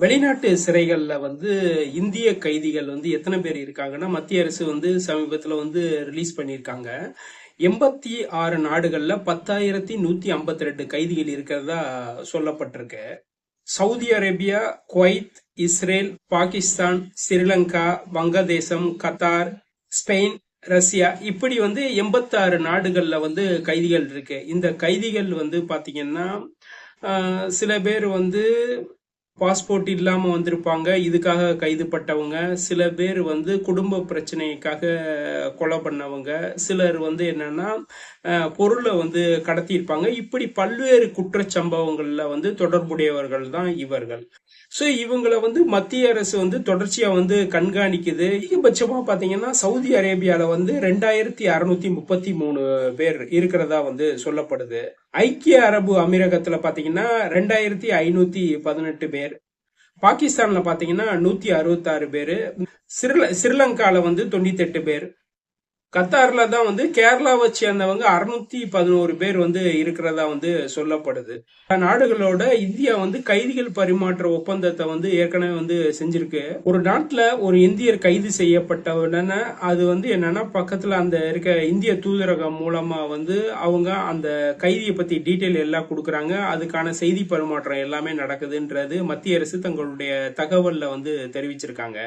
வெளிநாட்டு சிறைகளில் வந்து இந்திய கைதிகள் வந்து எத்தனை பேர் இருக்காங்கன்னா மத்திய அரசு வந்து சமீபத்தில் வந்து ரிலீஸ் பண்ணியிருக்காங்க. எண்பத்தி ஆறு நாடுகளில் பத்தாயிரத்தி நூற்றி ஐம்பத்தி ரெண்டு கைதிகள் இருக்கிறதா சொல்லப்பட்டிருக்கு. Saudi Arabia Kuwait Israel Pakistan Sri Lanka வங்கதேசம் கத்தார் ஸ்பெயின் ரஷ்யா இப்படி வந்து எண்பத்தாறு நாடுகளில் வந்து கைதிகள் இருக்கு. இந்த கைதிகள் வந்து பார்த்தீங்கன்னா சில பேர் வந்து பாஸ்போர்ட் இல்லாமல் வந்திருப்பாங்க. இதுக்காக கைதுப்பட்டவங்க சில பேர் வந்து குடும்ப பிரச்சனைக்காக கொலை பண்ணவங்க. சிலர் வந்து என்னன்னா பொருளை வந்து கடத்தியிருப்பாங்க. இப்படி பல்வேறு குற்றச்சம்பவங்களில் வந்து தொடர்புடையவர்கள் தான் இவர்கள். ஸோ இவங்களை வந்து மத்திய அரசு வந்து தொடர்ச்சியாக வந்து கண்காணிக்குது. அதிகபட்சமாக பார்த்தீங்கன்னா சவுதி அரேபியாவில் வந்து ரெண்டாயிரத்தி அறுநூத்தி முப்பத்தி மூணு பேர் இருக்கிறதா வந்து சொல்லப்படுது. ஐக்கிய அரபு அமீரகத்துல பாத்தீங்கன்னா ரெண்டாயிரத்தி ஐநூத்தி பதினெட்டு பேர். பாகிஸ்தான்ல பாத்தீங்கன்னா நூத்தி அறுபத்தாறு பேரு. சிறில ஸ்ரீலங்காவில் வந்து தொண்ணூத்தி எட்டு பேர். கத்தார்ல தான் வந்து கேரளாவை சேர்ந்தவங்க அறுநூத்தி பதினோரு பேர் வந்து இருக்கிறதா வந்து சொல்லப்படுது. நாடுகளோட இந்தியா வந்து கைதிகள் பரிமாற்ற ஒப்பந்தத்தை வந்து ஏற்கனவே வந்து செஞ்சிருக்கு. ஒரு நாட்டுல ஒரு இந்தியர் கைது செய்யப்பட்ட உடனே அது வந்து என்னன்னா பக்கத்துல அந்த இருக்க இந்திய தூதரகம் மூலமா வந்து அவங்க அந்த கைதியை பத்தி டீட்டெயில் எல்லாம் கொடுக்குறாங்க. அதுக்கான செய்தி பரிமாற்றம் எல்லாமே நடக்குதுன்றது மத்திய அரசு தங்களுடைய தகவல்ல வந்து தெரிவிச்சிருக்காங்க.